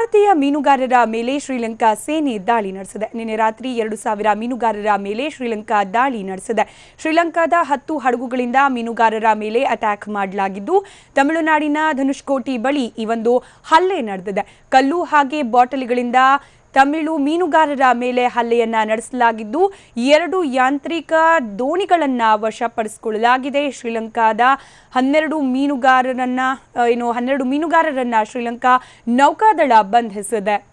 ಭಾರತೀಯ ಮೀನುಗಾರರ ಮೇಲೆ ಶ್ರೀಲಂಕಾ ಸೇನೆ ದಾಳಿ ನಡೆಸಿದೆ. ನಿನ್ನೆ ರಾತ್ರಿ ಎರಡು ಸಾವಿರ ಮೀನುಗಾರರ ಮೇಲೆ ಶ್ರೀಲಂಕಾ ದಾಳಿ ನಡೆಸಿದೆ. ಶ್ರೀಲಂಕಾದ ಹತ್ತು ಹಡಗುಗಳಿಂದ ಮೀನುಗಾರರ ಮೇಲೆ ಅಟ್ಯಾಕ್ ಮಾಡಲಾಗಿದ್ದು, ತಮಿಳುನಾಡಿನ ಧನುಷ್ಕೋಟಿ ಬಳಿ ಈ ಒಂದು ಹಲ್ಲೆ ನಡೆದಿದೆ. ಕಲ್ಲು ಹಾಗೆ ಬಾಟಲಿಗಳಿಂದ ತಮಿಳು ಮೀನುಗಾರರ ಮೇಲೆ ಹಲ್ಲೆಯನ್ನ ನಡೆಸಲಾಗಿದ್ದು, ಎರಡು ಯಾಂತ್ರಿಕ ದೋಣಿಗಳನ್ನ ವಶಪಡಿಸಿಕೊಳ್ಳಲಾಗಿದೆ. ಶ್ರೀಲಂಕಾದ ಹನ್ನೆರಡು ಮೀನುಗಾರರನ್ನ ಏನು, ಹನ್ನೆರಡು ಮೀನುಗಾರರನ್ನ ಶ್ರೀಲಂಕಾ ನೌಕಾದಳ ಬಂಧಿಸಿದೆ.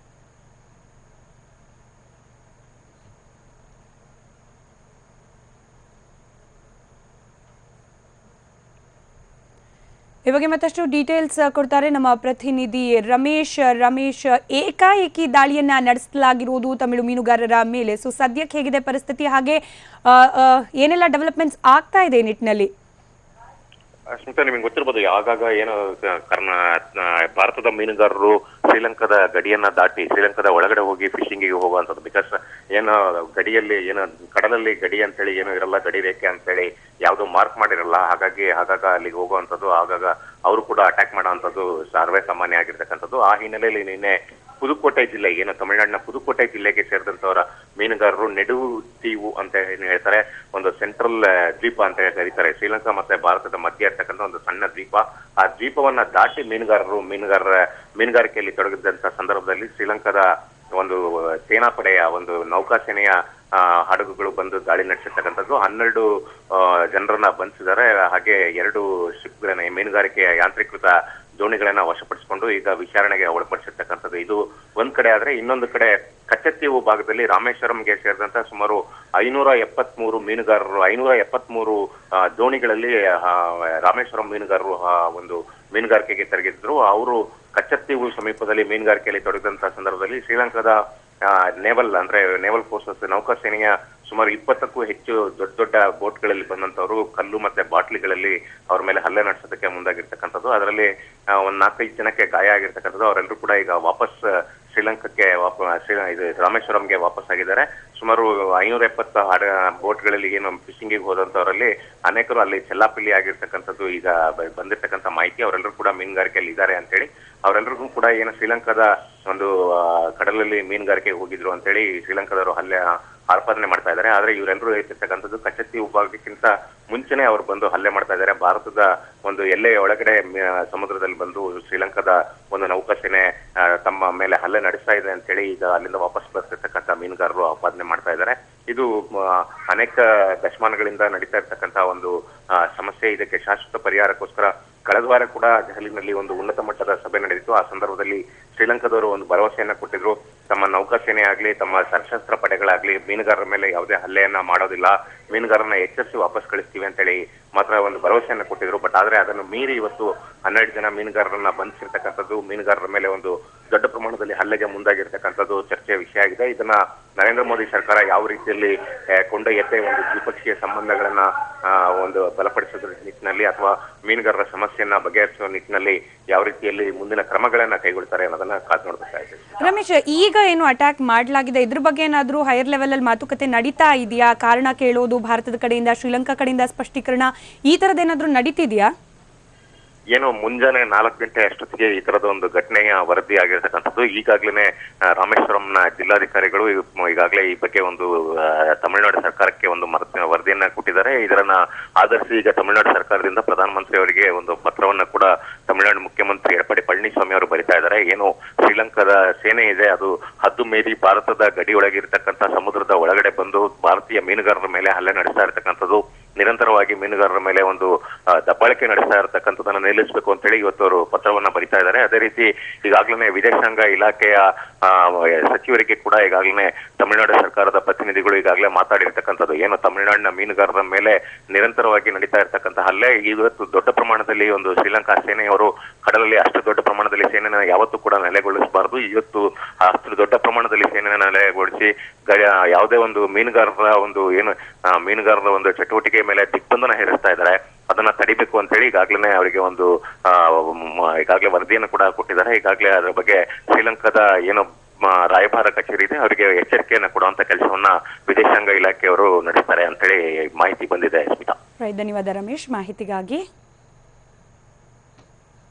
ಈ ಬಗ್ಗೆ ಮತ್ತಷ್ಟು ಡೀಟೇಲ್ಸ್ ಕೊಡ್ತಾರೆ ನಮ್ಮ ಪ್ರತಿನಿಧಿ ರಮೇಶ್. ರಮೇಶ್, ಏಕಾಏಕಿ ದಾಳಿಯನ್ನ ನಡೆಸಲಾಗಿರುವುದು ತಮಿಳು ಮೀನುಗಾರರ ಮೇಲೆ. ಸೊ, ಸದ್ಯಕ್ಕೆ ಹೇಗಿದೆ ಪರಿಸ್ಥಿತಿ? ಹಾಗೆ ಏನೆಲ್ಲ ಡೆವಲಪ್ಮೆಂಟ್ಸ್ ಆಗ್ತಾ ಇದೆ ನಿಟ್ಟಿನಲ್ಲಿ? ಸ್ಮಿತಾ, ನಿಮಗೆ ಗೊತ್ತಿರ್ಬೋದು ಆಗಾಗ ಏನು ಕರ್ನ ಭಾರತದ ಮೀನುಗಾರರು ಶ್ರೀಲಂಕಾದ ಗಡಿಯನ್ನ ದಾಟಿ, ಶ್ರೀಲಂಕಾದ ಒಳಗಡೆ ಹೋಗಿ ಫಿಶಿಂಗಿಗೆ ಹೋಗುವಂಥದ್ದು. ಬಿಕಾಸ್ ಏನು, ಗಡಿಯಲ್ಲಿ ಏನು, ಕಡಲಲ್ಲಿ ಗಡಿ ಅಂತೇಳಿ ಏನು ಇರಲ್ಲ, ಗಡಿ ರೇಖೆ ಅಂತೇಳಿ ಯಾವುದು ಮಾರ್ಕ್ ಮಾಡಿರಲ್ಲ, ಹಾಗಾಗಿ ಆಗಾಗ ಅಲ್ಲಿಗೆ ಹೋಗುವಂಥದ್ದು ಆಗಾಗ ಅವರು ಕೂಡ ಅಟ್ಯಾಕ್ ಮಾಡುವಂಥದ್ದು ಸರ್ವೇ ಸಾಮಾನ್ಯ ಆಗಿರ್ತಕ್ಕಂಥದ್ದು. ಆ ಹಿನ್ನೆಲೆಯಲ್ಲಿ ನಿನ್ನೆ ಪುದುಕೋಟೆ ಜಿಲ್ಲೆ, ಏನು, ತಮಿಳುನಾಡಿನ ಪುದುಕೋಟೆ ಜಿಲ್ಲೆಗೆ ಸೇರಿದಂತವರ ಮೀನುಗಾರರು ನೆಡುವು ತೀವು ಅಂತ ಏನು ಹೇಳ್ತಾರೆ, ಒಂದು ಸೆಂಟ್ರಲ್ ದ್ವೀಪ ಅಂತ ಕರೀತಾರೆ. ಶ್ರೀಲಂಕಾ ಮತ್ತೆ ಭಾರತದ ಮಧ್ಯೆ ಇರ್ತಕ್ಕಂಥ ಒಂದು ಸಣ್ಣ ದ್ವೀಪ. ಆ ದ್ವೀಪವನ್ನ ದಾಟಿ ಮೀನುಗಾರರು, ಮೀನುಗಾರರ ಮೀನುಗಾರಿಕೆಯಲ್ಲಿ ತೊಡಗಿದ್ದಂತ ಸಂದರ್ಭದಲ್ಲಿ ಶ್ರೀಲಂಕಾದ ಒಂದು ಸೇನಾಪಡೆಯ ಒಂದು ನೌಕಾಸೇನೆಯ ಹಡಗುಗಳು ಬಂದು ದಾಳಿ ನಡೆಸಿರ್ತಕ್ಕಂಥದ್ದು. ಹನ್ನೆರಡು ಜನರನ್ನ ಬಂಧಿಸಿದ್ದಾರೆ. ಹಾಗೆ ಎರಡು ಶಿಪ್ಗಳನ್ನ ಮೀನುಗಾರಿಕೆಯ ಯಾಂತ್ರೀಕೃತ ದೋಣಿಗಳನ್ನ ವಶಪಡಿಸಿಕೊಂಡು ಈಗ ವಿಚಾರಣೆಗೆ ಒಳಪಡಿಸಿರ್ತಕ್ಕಂಥದ್ದು. ಇದು ಒಂದ್ ಕಡೆ ಆದ್ರೆ ಇನ್ನೊಂದು ಕಡೆ ಕಚ್ಚತ್ತೀವು ಭಾಗದಲ್ಲಿ ರಾಮೇಶ್ವರಂಗೆ ಸೇರಿದಂತ ಸುಮಾರು ಐನೂರ ಎಪ್ಪತ್ಮೂರು ಮೀನುಗಾರರು, ಐನೂರ ಎಪ್ಪತ್ ಮೂರು ದೋಣಿಗಳಲ್ಲಿ ರಾಮೇಶ್ವರಂ ಮೀನುಗಾರರು ಒಂದು ಮೀನುಗಾರಿಕೆಗೆ ತೆರಗಿದ್ರು. ಅವರು ಕಚ್ಚತ್ತೀವು ಸಮೀಪದಲ್ಲಿ ಮೀನುಗಾರಿಕೆಯಲ್ಲಿ ತೊಡಗಿದಂತಹ ಸಂದರ್ಭದಲ್ಲಿ ಶ್ರೀಲಂಕಾದ ನೇವಲ್ ಅಂದ್ರೆ ನೇವಲ್ ಫೋರ್ಸಸ್, ನೌಕಾಸೇನೆಯ ಸುಮಾರು ಇಪ್ಪತ್ತಕ್ಕೂ ಹೆಚ್ಚು ದೊಡ್ಡ ದೊಡ್ಡ ಬೋಟ್ಗಳಲ್ಲಿ ಬಂದಂತವರು ಕಲ್ಲು ಮತ್ತೆ ಬಾಟ್ಲಿಗಳಲ್ಲಿ ಅವ್ರ ಮೇಲೆ ಹಲ್ಲೆ ನಡೆಸೋದಕ್ಕೆ ಮುಂದಾಗಿರ್ತಕ್ಕಂಥದ್ದು. ಅದರಲ್ಲಿ ಒಂದ್ ನಾಲ್ಕೈದು ಜನಕ್ಕೆ ಗಾಯ ಆಗಿರ್ತಕ್ಕಂಥದ್ದು. ಅವರೆಲ್ಲರೂ ಕೂಡ ಈಗ ವಾಪಸ್ ಶ್ರೀಲಂಕಕ್ಕೆ ಶ್ರೀಲಂಕಾಕ್ಕೆ ಇದು ರಾಮೇಶ್ವರಂಗೆ ವಾಪಸ್ ಆಗಿದ್ದಾರೆ ಸುಮಾರು ಐನೂರ ಎಪ್ಪತ್ತು ಹಡ ಬೋಟ್ಗಳಲ್ಲಿ ಏನು ಫಿಶಿಂಗಿಗೆ ಹೋದಂತವರಲ್ಲಿ ಅನೇಕರು ಅಲ್ಲಿ ಚೆಲ್ಲಾಪಿಲ್ಲಿ ಆಗಿರ್ತಕ್ಕಂಥದ್ದು ಈಗ ಬಂದಿರ್ತಕ್ಕಂಥ ಮಾಹಿತಿ. ಅವರೆಲ್ಲರೂ ಕೂಡ ಮೀನುಗಾರಿಕೆಯಲ್ಲಿ ಇದ್ದಾರೆ ಅಂತೇಳಿ. ಅವರೆಲ್ಲರಿಗೂ ಕೂಡ ಏನು ಶ್ರೀಲಂಕಾದ ಒಂದು ಕಡಲಲ್ಲಿ ಮೀನುಗಾರಿಕೆಗೆ ಹೋಗಿದ್ರು ಅಂತೇಳಿ ಶ್ರೀಲಂಕಾದವರು ಹಲ್ಲೆ ಆರ್ಪಾದನೆ ಮಾಡ್ತಾ ಇದ್ದಾರೆ. ಆದ್ರೆ ಇವರೆಲ್ಲರೂ ಹೇಳ್ತಿರ್ತಕ್ಕಂಥದ್ದು ಕಚತ್ತಿ ವಿಭಾಗಕ್ಕಿಂತ ಮುಂಚೆನೆ ಅವರು ಬಂದು ಹಲ್ಲೆ ಮಾಡ್ತಾ ಇದ್ದಾರೆ. ಭಾರತದ ಒಂದು ಎಲ್ಲೆಯ ಒಳಗಡೆ ಸಮುದ್ರದಲ್ಲಿ ಬಂದು ಶ್ರೀಲಂಕಾದ ಒಂದು ನೌಕಾಸೇನೆ ತಮ್ಮ ಮೇಲೆ ಹಲ್ಲೆ ನಡೆಸ್ತಾ ಇದೆ ಅಂತೇಳಿ ಈಗ ಅಲ್ಲಿಂದ ವಾಪಸ್ ಬರ್ತಿರ್ತಕ್ಕಂಥ ಮೀನುಗಾರರು ಆಪಾದನೆ ಮಾಡ್ತಾ ಇದ್ದಾರೆ. ಇದು ಅನೇಕ ದಶಮಾನಗಳಿಂದ ನಡೀತಾ ಇರ್ತಕ್ಕಂತಹ ಒಂದು ಸಮಸ್ಯೆ. ಇದಕ್ಕೆ ಶಾಶ್ವತ ಪರಿಹಾರಕ್ಕೋಸ್ಕರ ಕಳೆದ ವಾರ ಕೂಡ ದೆಹಲಿನಲ್ಲಿ ಒಂದು ಉನ್ನತ ಮಟ್ಟದ ಸಭೆ ನಡೆದಿತ್ತು. ಆ ಸಂದರ್ಭದಲ್ಲಿ ಶ್ರೀಲಂಕಾದವರು ಒಂದು ಭರವಸೆಯನ್ನ ಕೊಟ್ಟಿದ್ರು. ತಮ್ಮ ನೌಕಾಸೇನೆ ಆಗ್ಲಿ, ತಮ್ಮ ಸಶಸ್ತ್ರ ಪಡೆಗಳಾಗ್ಲಿ, ಮೀನುಗಾರರ ಮೇಲೆ ಯಾವುದೇ ಹಲ್ಲೆಯನ್ನ ಮಾಡೋದಿಲ್ಲ. ಮೀನುಗಾರರನ್ನ ಎಚ್ಚರಿಸಿ ವಾಪಸ್ ಕಳಿಸ್ತೀವಿ ಅಂತ ಹೇಳಿ ಮಾತ್ರ ಒಂದು ಭರವಸೆಯನ್ನ ಕೊಟ್ಟಿದ್ರು. ಬಟ್ ಆದ್ರೆ ಅದನ್ನು ಮೀರಿ ಇವತ್ತು ಹನ್ನೆರಡು ಜನ ಮೀನುಗಾರರನ್ನ ಬಂಧಿಸಿರ್ತಕ್ಕಂಥದ್ದು, ಮೀನುಗಾರರ ಮೇಲೆ ಒಂದು ದೊಡ್ಡ ಪ್ರಮಾಣದಲ್ಲಿ ಹಲ್ಲೆಗೆ ಮುಂದಾಗಿರ್ತಕ್ಕಂಥದ್ದು ಚರ್ಚೆಯ ವಿಷಯ ಆಗಿದೆ. ಇದನ್ನ ನರೇಂದ್ರ ಮೋದಿ ಸರ್ಕಾರ ಯಾವ ರೀತಿಯಲ್ಲಿ ಕೊಂಡೊಯ್ಯತ್ತೆ, ಒಂದು ದ್ವಿಪಕ್ಷೀಯ ಸಂಬಂಧಗಳನ್ನ ಒಂದು ಬಲಪಡಿಸೋದ್ರ ನಿಟ್ಟಿನಲ್ಲಿ ಅಥವಾ ಮೀನುಗಾರರ ಸಮಸ್ಯೆಯನ್ನ ಬಗೆಹರಿಸುವ ನಿಟ್ಟಿನಲ್ಲಿ ಯಾವ ರೀತಿಯಲ್ಲಿ ಮುಂದಿನ ಕ್ರಮಗಳನ್ನ ಕೈಗೊಳ್ತಾರೆ ಅನ್ನೋದನ್ನ ಕಾದು ನೋಡ್ಬೇಕಾಗಿದೆ ರಮೇಶ್, ಈಗ ಏನು ಅಟ್ಯಾಕ್ ಮಾಡಲಾಗಿದೆ? ಇದ್ರ ಬಗ್ಗೆ ಏನಾದರೂ ಹೈಯರ್ ಲೆವೆಲ್ ಅಲ್ಲಿ ಮಾತುಕತೆ ನಡೀತಾ ಇದೆಯಾ? ಕಾರಣ ಕೇಳೋದು, ಭಾರತದ ಕಡೆಯಿಂದ, ಶ್ರೀಲಂಕಾ ಕಡೆಯಿಂದ ಸ್ಪಷ್ಟೀಕರಣ, ಈ ತರದೇನಾದ್ರೂ ನಡೀತಿದ್ಯಾ? ಏನು ಮುಂಜಾನೆ ನಾಲ್ಕು ಗಂಟೆ ಅಷ್ಟೊತ್ತಿಗೆ ಈ ತರದ ಒಂದು ಘಟನೆಯ ವರದಿ ಆಗಿರ್ತಕ್ಕಂಥದ್ದು. ರಾಮೇಶ್ವರಂನ ಜಿಲ್ಲಾಧಿಕಾರಿಗಳು ಈಗಾಗಲೇ ಈ ಬಗ್ಗೆ ಒಂದು ತಮಿಳುನಾಡು ಸರ್ಕಾರಕ್ಕೆ ಒಂದು ವರದಿಯನ್ನ ಕೊಟ್ಟಿದ್ದಾರೆ. ಇದರನ್ನ ಆಧರಿಸಿ ಈಗ ತಮಿಳುನಾಡು ಸರ್ಕಾರದಿಂದ ಪ್ರಧಾನಮಂತ್ರಿ ಅವರಿಗೆ ಒಂದು ಪತ್ರವನ್ನ ಕೂಡ ತಮಿಳುನಾಡು ಮುಖ್ಯಮಂತ್ರಿ ಎಡಪಡಿ ಪಳನಿಸ್ವಾಮಿ ಅವರು ಬರಿತಾ ಇದ್ದಾರೆ. ಏನು ಶ್ರೀಲಂಕಾದ ಸೇನೆ ಇದೆ, ಅದು ಹದ್ದು ಮೀರಿ ಭಾರತದ ಗಡಿಯೊಳಗಿರ್ತಕ್ಕಂಥ ಸಮುದ್ರದ ಒಳಗಡೆ ಬಂದು ಭಾರತೀಯ ಮೀನುಗಾರರ ಮೇಲೆ ಹಲ್ಲೆ ನಡೆಸ್ತಾ ಇರತಕ್ಕಂಥದ್ದು. ನಿರಂತರವಾಗಿ ಮೀನುಗಾರರ ಮೇಲೆ ಒಂದು ದಬ್ಬಾಳಿಕೆ ನಡೆಸ್ತಾ ಇರತಕ್ಕಂಥದ್ದನ್ನ ನಿಲ್ಲಿಸಬೇಕು ಅಂತ ಹೇಳಿ ಇವತ್ತು ಅವರು ಪತ್ರವನ್ನ ಬರಿತಾ ಇದ್ದಾರೆ. ಅದೇ ರೀತಿ ಈಗಾಗಲೇ ವಿದೇಶಾಂಗ ಇಲಾಖೆಯ ಸಚಿವರಿಗೆ ಕೂಡ ಈಗಾಗಲೇ ತಮಿಳುನಾಡು ಸರ್ಕಾರದ ಪ್ರತಿನಿಧಿಗಳು ಈಗಾಗಲೇ ಮಾತಾಡಿರ್ತಕ್ಕಂಥದ್ದು. ಏನು, ತಮಿಳುನಾಡಿನ ಮೀನುಗಾರರ ಮೇಲೆ ನಿರಂತರವಾಗಿ ನಡೀತಾ ಇರತಕ್ಕಂಥ ಹಲ್ಲೆ, ಇವತ್ತು ದೊಡ್ಡ ಪ್ರಮಾಣದಲ್ಲಿ ಒಂದು ಶ್ರೀಲಂಕಾ ಸೇನೆಯವರು ಕಡಲಲ್ಲಿ ಅಷ್ಟು ದೊಡ್ಡ ಪ್ರಮಾಣದಲ್ಲಿ ಸೇನೆನ ಯಾವತ್ತೂ ಕೂಡ ನೆಲೆಗೊಳಿಸಬಾರದು. ಇವತ್ತು ಅಷ್ಟು ದೊಡ್ಡ ಪ್ರಮಾಣದಲ್ಲಿ ಸೇನೆನ ನೆಲೆಗೊಳಿಸಿ ಯಾವುದೇ ಒಂದು ಮೀನುಗಾರರ ಒಂದು, ಏನು ಮೀನುಗಾರರ ಒಂದು ಚಟುವಟಿಕೆ ಮೇಲೆ ದಿಗ್ಬಂಧನ ಹೇರಿಸ್ತಾ ಇದ್ದಾರೆ. ಅದನ್ನ ತಡಿಬೇಕು ಅಂತ ಹೇಳಿ ಈಗಾಗಲೇ ಅವರಿಗೆ ಒಂದು ಈಗಾಗಲೇ ವರದಿಯನ್ನು ಕೂಡ ಕೊಟ್ಟಿದ್ದಾರೆ. ಈಗಾಗಲೇ ಅದರ ಬಗ್ಗೆ ಶ್ರೀಲಂಕಾದ ಏನು ರಾಯಭಾರ ಕಚೇರಿ ಇದೆ, ಅವರಿಗೆ ಎಚ್ಚರಿಕೆಯನ್ನು ಕೊಡುವಂತ ಕೆಲಸವನ್ನ ವಿದೇಶಾಂಗ ಇಲಾಖೆಯವರು ನಡೆಸ್ತಾರೆ ಅಂತ ಹೇಳಿ ಮಾಹಿತಿ ಬಂದಿದೆ, ಸ್ಮಿತಾ. ಧನ್ಯವಾದ ರಮೇಶ್. ಮಾಹಿತಿಗಾಗಿ